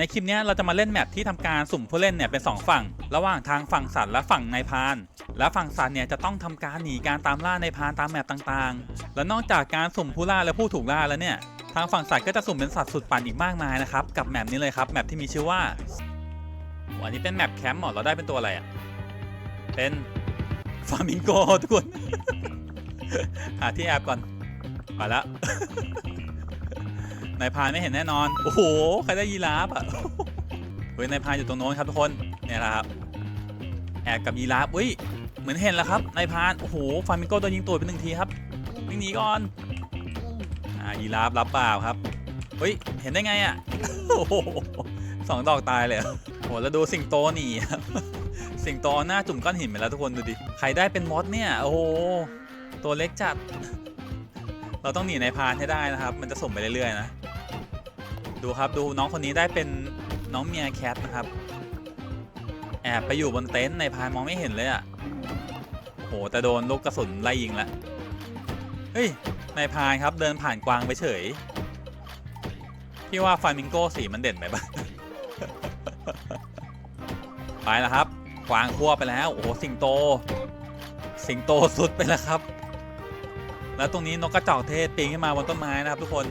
ในคลิปนี้เราจะมาเล่นแมปที่ทำการสุ่มผู้เล่นเนี่ยเป็น 2 ฝั่ง ระหว่างทางฝั่งสัตว์และฝั่งนายพาน และฝั่งสัตว์เนี่ยจะต้องทำการหนีการตามล่านายพานตามแมปต่างๆ และนอกจากการสุ่มผู้ล่าและผู้ถูกล่าแล้วเนี่ยทางฝั่งสัตว์ก็จะสุ่มเป็นสัตว์สุดปั่นอีกมากมายนะครับกับแมปนี้เลยครับแมปที่มีชื่อว่าอันนี้เป็นแมปแคมป์หรอเราได้เป็นตัวอะไรอะเป็นฟามิงโกทุกคนหาที่แอบก่อนไปแล้ว นายพานไม่เห็นแน่นอน โอ้โห ใครได้ยีราฟอะเฮ้ยนายพานอยู่ตรงโน้นครับทุกคน เนี่ยแหละครับ แอบกับยีราฟอุ้ย เหมือนเห็นแล้วครับนายพาน โอ้โห ฟามิงโกโดนยิงตัวไปหนึ่งทีครับวิ่งหนีก่อน อ่า ยีราฟรับเปล่าครับ เฮ้ย เห็นได้ไงอะโอ้โหสองดอกตายเลยโหแล้วดูสิงโตหนีครับสิงโตหน้าจุ่มก้อนหินไปแล้วทุกคนดูดิ ใครได้เป็นมอสเนี่ย โอ้โห ตัวเล็กจัด เราต้องหนีนายพานให้ได้นะครับ มันจะส่งไปเรื่อยๆนะ ดูครับดูน้องคนนี้ได้เป็นน้องเมียแคทนะครับ แอบไปอยู่บนเต็นท์ในพานมองไม่เห็นเลยอะ่ะโหแต่โดนลูกกระสุนไล่ยิงละเฮ้ยนายพานครับเดินผ่านกวางไปเฉย พี่ว่าฟามิงโก้สีมันเด่นไปปะไปแล้วครับ กวางคั่วไปแล้ว โอ้โหสิงโต สิงโตสุดไปแล้วครับ แล้วตรงนี้นกกระจอกเทศปีนขึ้นมาบนต้นไม้นะครับทุกคน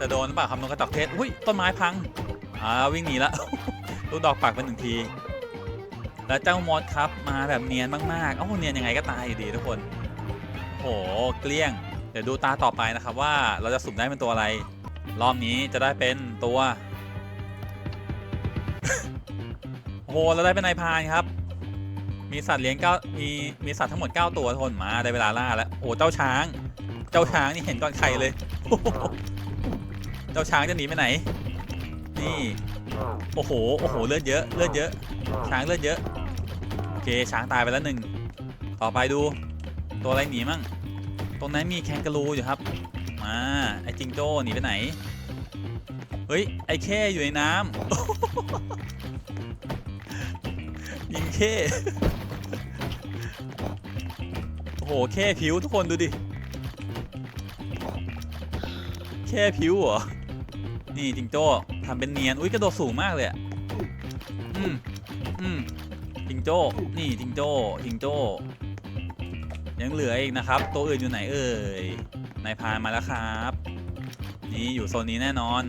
จะโดนเปล่าครับนกกระจอกเทศอุ้ยต้นไม้พังอ่าวิ่งหนีละลูกดอกปักไปหนึ่งที แล้วเจ้ามดครับมาแบบเนียนมากๆเอ้าเนียนยังไงก็ตายอยู่ดีทุกคนโหเกลี้ยง เดี๋ยวดูตาต่อไปนะครับว่าเราจะสุ่มได้เป็นตัวอะไร รอบนี้จะได้เป็นตัวโอ้โหเราได้เป็นนายพานครับ มีสัตว์เลี้ยงเก้ามีมีสัตว์ทั้งหมด 9 ตัวทุกคนมาได้เวลาล่าแล้วโอ้เจ้าช้าง เจ้าช้างนี่เห็นก่อนใครเลย จ้าช้างจะหนีไปไหน นี่ โอ้โห โอ้โห เลือดเยอะ เลือดเยอะ ช้างเลือดเยอะ โอเค ช้างตายไปแล้วหนึ่ง ต่อไปดู ตัวอะไรหนีมั่ง ตรงนั้นมีแคนการูอยู่ครับ มา ไอ้จิงโจ้หนีไปไหน เฮ้ย ไอ้แค่อยู่ในน้ำยิงแค่โอ้โห แค่ผิวทุกคนดูดิ แค่ผิวเหรอ นี่จิงโจ้ทำเป็นเนียน อุ้ยกระโดดสูงมากเลยอะอืมอืมจิงโจ้ นี่จิงโจ้จิงโจ้ ยังเหลืออีกนะครับ ตัวอื่นอยู่ไหนเอ่ย นายพานมาแล้วครับ นี่อยู่โซนนี้แน่นอน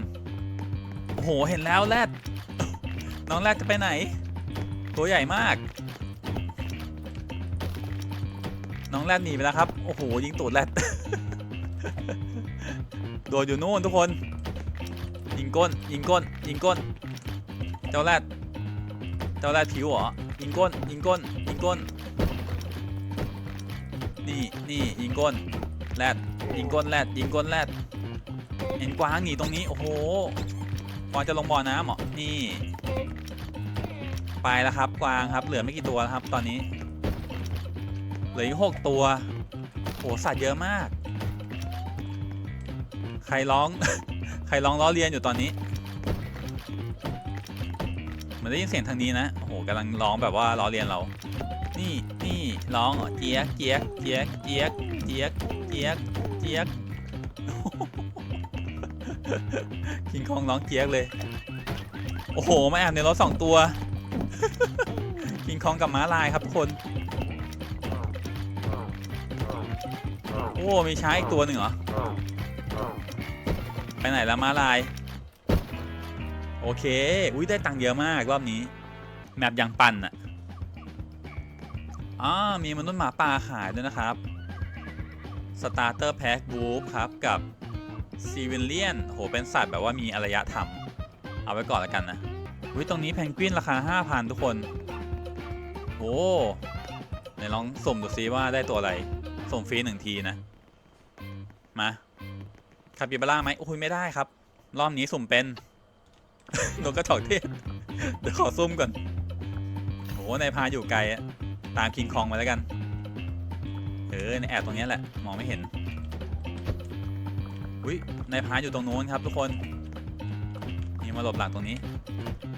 โอ้โห เห็นแล้วแรด น้องแรดจะไปไหน ตัวใหญ่มาก น้องแรดหนีไปแล้วครับ โอ้โห ยิงตูดแรด โดนอยู่นู่นทุกคน ยิงก้นยิงก้นยิงก้น เจ้าแรดเจ้าแรดผิวเหรอยิงก้นยิงก้นยิงก้น นี่นี่ยิงก้นแรดยิงก้นแรดยิงก้นแรดเห็นกวางหนีตรงนี้โอ้โหกวางจะลงบ่อน้ำเหรอนี่ ไปแล้วครับกวางครับเหลือไม่กี่ตัวแล้วครับ ตอนนี้เหลืออีกหกตัวโหสัตว์เยอะมาก ใครร้อง ใครร้องล้อเลียนอยู่ตอนนี้มันได้ยินเสียงทางนี้นะโอ้โหกำลังร้องแบบว่าล้อเลียนเรา นี่นี่ร้องเหรอเจี๊ยกเจี๊ยกเจี๊ยกเจี๊ยกเจี๊ยกเจี๊ยกเจี๊ยกคิงคองร้องเจี๊ยกเลย โอ้โหมาแอบในรถสองตัวคิงคองกับม้าลายครับทุกคน โอ้ มีช้างอีกตัวหนึ่งเหรอ ไปไหนแล้วมาลาย โอเค อุ้ยได้ตังค์เยอะมากรอบนี้ แมปยังปั่นอะอ๋อมีมนุษย์หมาป่าขายด้วยนะครับ Starter Pack Group ครับกับ c i v i l i a n โห เป็นสัตว์แบบว่ามีอารยธรรม เอาไว้ก่อนแล้วกันนะอุ้ยตรงนี้แพนกวินราคา 5,000 ทุกคน โอ้ไหนลองสุ่มดูซิว่าได้ตัวอะไรส่งฟรีหนึ่งทีนะ มา คาปิบาร่าไหมโอ้ยไม่ได้ครับ รอบนี้สุ่มเป็นนกกระจอกเทศเดี๋ยวขอซุ่มก่อนโหนายพาอยู่ไกลอะตามคิงคองมาแล้วกัน เออในแอบตรงนี้แหละ มองไม่เห็นอุ้ยนายพาอยู่ตรงโน้นครับ ทุกคนนี่มาหลบหลังตรงนี้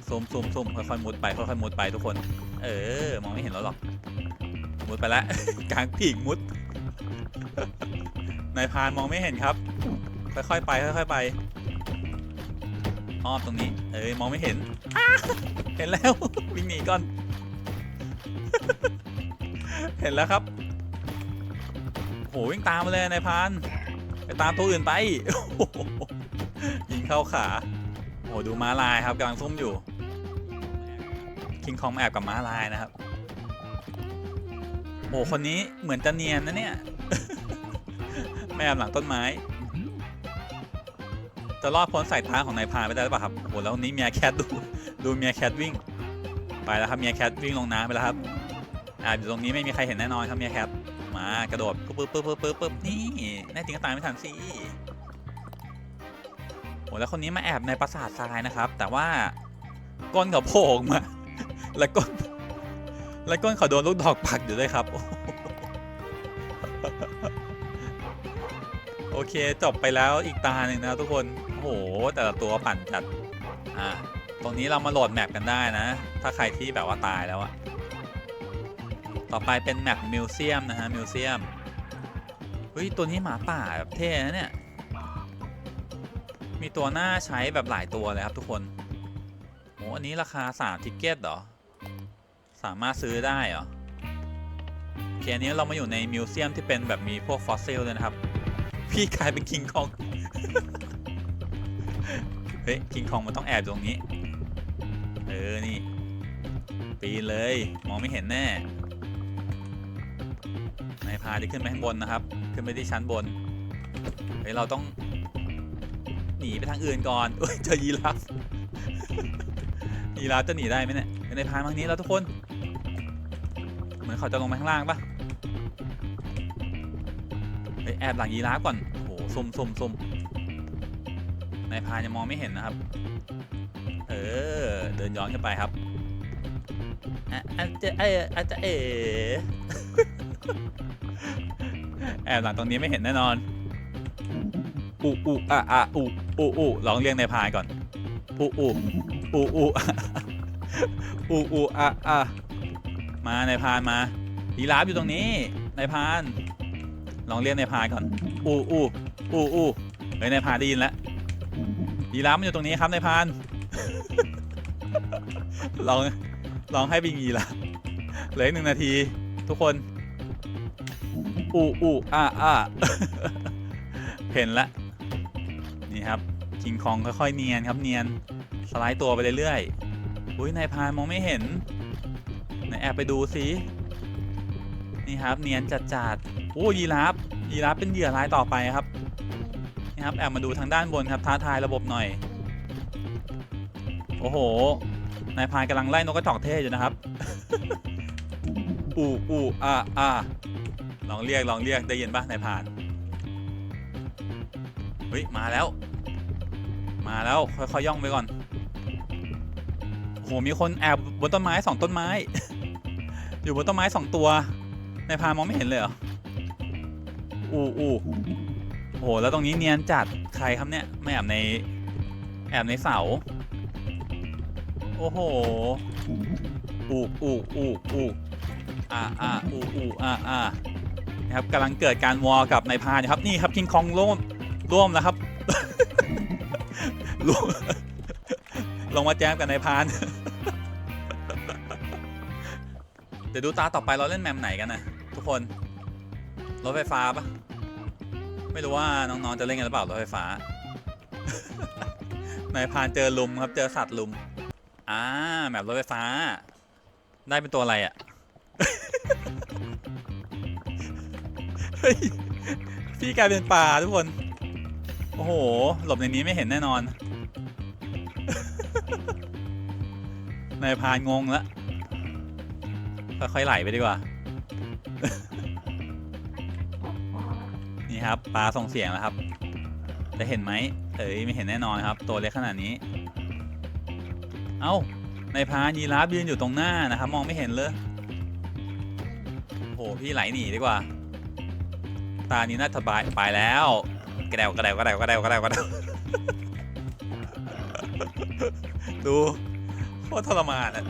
ซุ่มซุ่มซุ่มค่อยๆมุดไปค่อยๆมุดไปทุกคน เออ มองไม่เห็นแล้วหรอกมุดไปแล้วกลางปีกมุดนายพานมองไม่เห็นครับ ค่อยๆไปค่อยๆไปอ้อมตรงนี้ เอ้ยมองไม่เห็นอ้าเห็นแล้ว วิ่งหนีก่อน เห็นแล้วครับโหวิ่งตามมาเลยนายพรานไปตามตัวอื่นไปโอ้โหยิงเข้าขาโอ้โหดูม้าลายครับกำลังซุ่มอยู่คิงคองแอบกับม้าลายนะครับโอ้โหคนนี้เหมือนจะเนียนนะเนี่ยไม่แอบหลังต้นไม้ จะรอดพ้นสายตาของนายพรานไปได้หรือเปล่าครับโอ้โหแล้วนี้เมียแคทดูดูเมียแคทวิ่ง ไปแล้วครับเมียแคทวิ่งลงน้ำไปแล้วครับอ่าอยู่ตรงนี้ไม่มีใครเห็นแน่นอนครับเมียแคทมากระโดดปึ๊บปึ๊บปึ๊บปึ๊บปึ๊บนี่แน่จริงก็ตายไม่ทันสิโอ้แล้วคนนี้มาแอบในปราสาททรายนะครับ แต่ว่าก้นเขาโผล่ออกมา แล้วก้นแล้วก้นเขาโดนลูกดอกปักอยู่ด้วยครับโอเคจบไปแล้วอีกตาหนึ่งนะทุกคน โห แต่ละตัวปั่นจัด อ่า ตรงนี้เรามาโหลดแมปกันได้นะ ถ้าใครที่แบบว่าตายแล้วอะต่อไปเป็นแมปมิวเซียมนะฮะ มิวเซียม เฮ้ย ตัวนี้หมาป่าแบบเท่นะเนี่ย มีตัวหน้าใช้แบบหลายตัวเลยครับทุกคนโอ้อันนี้ราคา3ทิกเก็ตเหรอ สามารถซื้อได้เหรอโอเคอันนี้เรามาอยู่ในมิวเซียมที่เป็นแบบมีพวกฟอสซิลเลยนะครับ พี่กลายเป็นคิงคอง ฮ้ยคิงคองมันต้องแอบตรงนี้ เออ นี่ ปีนเลย มองไม่เห็นแน่นายพาจะขึ้นไปข้างบนนะครับ ขึ้นไปที่ชั้นบน เฮ้ย เราต้อง หนีไปทางอื่นก่อนเอ้ย เจอยีราฟ ยีราฟจะหนีได้ไหมเนี่ยเฮ้ยนายพานทางนี้แล้วทุกคน เหมือนเขาจะลงไปข้างล่างปะเฮ้ยแอบหลังยีราฟก่อนโอ้โหซุ่มซุ่มซุ่ม นายพานยังมองไม่เห็นนะครับ เออ เดินย้อนขึ้นไปครับอะอาจจะเอออาจจะเอแอบหลังตรงนี้ไม่เห็นแน่นอนอูอูอะอะอูอูอูลองเรียงในายพานก่อนอูอูอูอูอูอูอะอะมาในายพานมายีราฟอยู่ตรงนี้ในายพาน ลองเรียกในายพานก่อนอูอูอูอูเฮ้ยในายพานได้ยินแล้ว ยีราฟมันอยู่ตรงนี้ครับในายพาน ลองลองให้เป็นยีราฟเหลืออีกหนึ่งนาที ทุกคนอูอูอ่าอ่าเห็นละนี่ครับคิงคองค่อยๆเนียนครับเนียนสไลด์ตัวไปเรื่อยๆอุ้ยนายพรานมองไม่เห็นนายแอบไปดูสินี่ครับเนียนจัดๆโอ้ยีราฟยีราฟเป็นเหยื่อรายต่อไปครับ ครับแอบมาดูทางด้านบนครับท้าทายระบบหน่อย โอ้โหนายพานกำลังไล่นกกระจอกเทศอยู่นะครับ อูอูอ่าอ่าลองเรียกลองเรียกได้ยินปะนายพานเฮ้ยมาแล้ว มาแล้วค่อยๆย่องไปก่อนโหมีคนแอบบนต้นไม้สองต้นไม้ อยู่บนต้นไม้สองตัวนายพานมองไม่เห็นเลยเหรออูอู โหแล้วตรงนี้เนียนจัดใครครับเนี่ยไม่แอบในแอบในเสา โอ้โหอู้อู้อู้อู้อ่าอ่าอูอูอ่าอ่านะครับกำลังเกิดการวอลกับนายพานอยู่ครับนี่ครับคิงคองร่วมร่วมแล้วครับลงลงมาแจมกับนายพานเดี๋ยวดูตาต่อไปเราเล่นแมมไหนกันนะทุกคนรถไฟฟ้าปะ ไม่รู้ว่าน้องๆจะเล่นกันหรือเปล่ารถไฟฟ้า นายพานเจอลุมครับ เจอสัตว์ลุม อ่าแบบรถไฟฟ้า ได้เป็นตัวอะไรอะ่ะพี่กลายเป็นปลาทุกคน โอ้โห หลบในนี้ไม่เห็นแน่นอน นายพานงงล้วค่อยๆไหลไปดีกว่า นี่ครับปลาส่งเสียงแล้วครับ จะเห็นไหมเอ้ยไม่เห็นแน่นอนครับ ตัวเล็กขนาดนี้ เอ้าในพานยีราฟยืนอยู่ตรงหน้านะครับ มองไม่เห็นเลยโหพี่ไหลหนีดีกว่า ตานี้น่าสบายไปแล้วกระเดวกระเดวกระเดวกระเดวกระเดวกระเดวดูโคตรทรมานอะ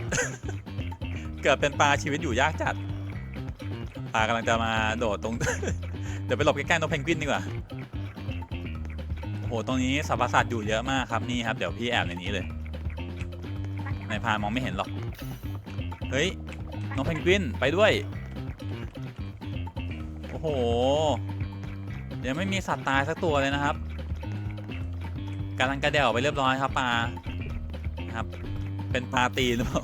เกิดเป็นปลาชีวิตอยู่ยากจัดปลากำลังจะมาโดดตรง ดี๋ยวไปหลบใกล้ๆนกเพนกวินดีกว่า โอ้โห ตรงนี้สรรพสัตว์อยู่เยอะมากครับนี่ครับ เดี๋ยวพี่แอบในนี้เลยนายพานมองไม่เห็นหรอก เฮ้ยน้องเพนกวินไปด้วย โอ้โห เดี๋ยวไม่มีสัตว์ตายสักตัวเลยนะครับกำลังกระเดี่ยวไปเรียบร้อยครับปลาครับ เป็นปลาตีนหรือเปล่า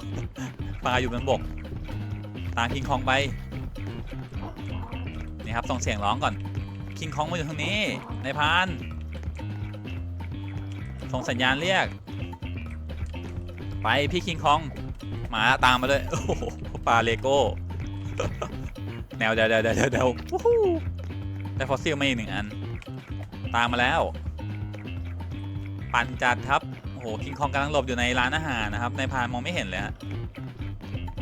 ปลาอยู่บนบก ตามคิงคองไป ครับ ส่งเสียงร้องก่อน คิงคองมาอยู่ทางนี้นายพานส่งสัญญาณเรียก ไปพี่คิงคองหมาตามมาเลยโอ้โหปลาเลโก้ แนวเดี๋ยวเดี๋ยวเดี๋ยวเดี๋ยววู้ฮู้ได้ฟอสซิลมาอีกหนึ่งอัน ตามมาแล้ว ปั่นจัดครับโอ้โหคิงคองกำลังหลบอยู่ในร้านอาหารนะครับ ในพานมองไม่เห็นเลยฮะ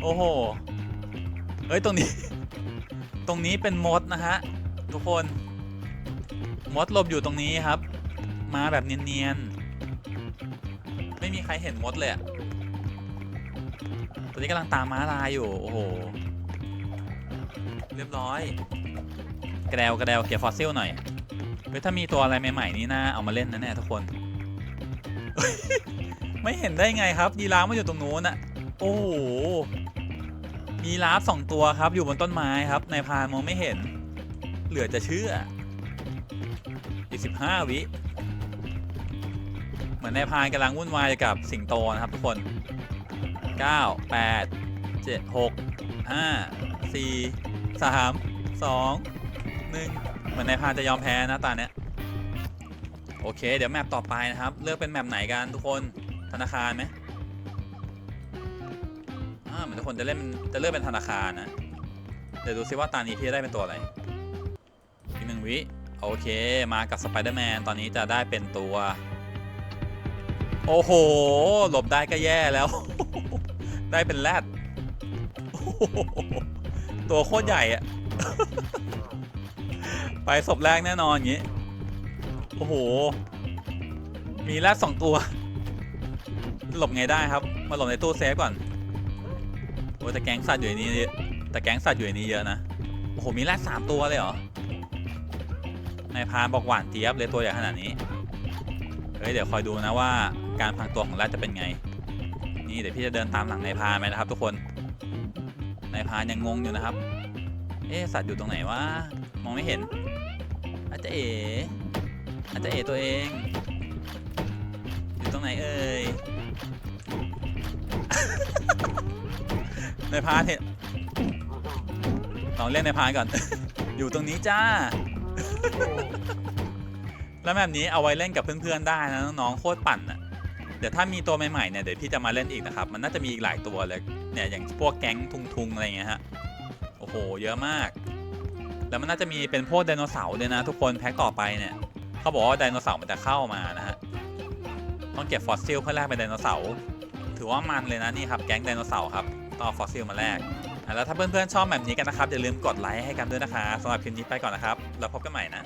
โอ้โหเฮ้ยตรงนี้ ตรงนี้เป็นมดนะฮะทุกคนมดหลบอยู่ตรงนี้ครับ มาแบบเนียนๆ ไม่มีใครเห็นมดเลยตัวนี้กำลังตามม้าลายอยู่ โอ้โห เรียบร้อย กระเดวกระเดวเกี่ยวฟอสซิลหน่อยเฮ้ยถ้ามีตัวอะไรใหม่ๆนี่น่าเอามาเล่นนะเนี่ยทุกคน ไม่เห็นได้ไงครับยีราฟมันอยู่ตรงนู้นอะโอ้โห ยีราฟสองตัวครับอยู่บนต้นไม้ครับนายพานมองไม่เห็น เหลือจะเชื่ออีกสิบห้าวิ เหมือนนายพานกำลังวุ่นวายกับสิงโตนะครับทุกคน9 8 7 6 5 4 3 2 1เหมือนนายพานจะยอมแพ้นะตาเนี้ยโอเค เดี๋ยวแมปต่อไปนะครับ เลือกเป็นแมปไหนกันทุกคนธนาคารไหม อ่าเหมือนทุกคนจะเล่นจะเลือกเป็นธนาคารนะ เดี๋ยวดูซิว่าตานี้พี่ได้เป็นตัวอะไรอีกหนึ่งวิ โอเค มากับสไปเดอร์แมน ตอนนี้จะได้เป็นตัว โอ้โห หลบได้ก็แย่แล้ว ได้เป็นแรดตัวโคตรใหญ่อะไปศพแรกแน่นอนอย่างงี้ โอ้โห มีแรดสองตัว หลบไงได้ครับ มาหลบในตู้เซฟก่อน อ้แต่แก๊งสัตว์อยู่ในนี้เยอะแต่แก๊งสัตว์อยู่ในนี้เยอะนะโอ้โหมีแรดสามตัวเลยเหรอนายพานบอกหวานเจี๊ยบเลยตัวใหญ่ขนาดนี้เฮ้ยเดี๋ยวคอยดูนะว่าการพังตัวของแรดจะเป็นไง นี่เดี๋ยวพี่จะเดินตามหลังนายพานไปนะครับ ทุกคนนายพานยังงงอยู่นะครับ เอ๊สัตว์อยู่ตรงไหนวะมองไม่เห็นอาจจะเอ๋อาจจะเอ๋ตัวเอง อยู่ตรงไหนเอ่ย ในายพรานเห็นลองเล่นในพารานก่อน อยู่ตรงนี้จ้า แล้วแบบนี้เอาไว้เล่นกับเพื่อนๆได้นะน้องๆโคตรปั่นอะเดี๋ยวถ้ามีตัวใหม่ๆเนี่ยเดี๋ยวพี่จะมาเล่นอีกนะครับ มันน่าจะมีอีกหลายตัวเลยเนี่ยอย่างพวกแก๊งทุงๆอะไรเงี้ยฮะโอ้โห เยอะมาก แล้วมันน่าจะมีเป็นพวกไดโนเสาร์ด้วยนะ ทุกคนแพ็คต่อไปเนี่ยเขาบอกว่าไดโนเสาร์มันจะเข้ามานะฮะต้องเก็บฟอสซิลเพื่อแลกเป็นไดโนเสาร์ถือว่ามันเลยนะนี่ครับแก๊งไดโนเสาร์ครับ ต้องเอาฟอสซิลมาแลกแล้วถ้าเพื่อนๆชอบแบบนี้กันนะครับอย่าลืมกดไลค์ให้กันด้วยนะคะสำหรับคลิปนี้ไปก่อนนะครับแล้วพบกันใหม่นะ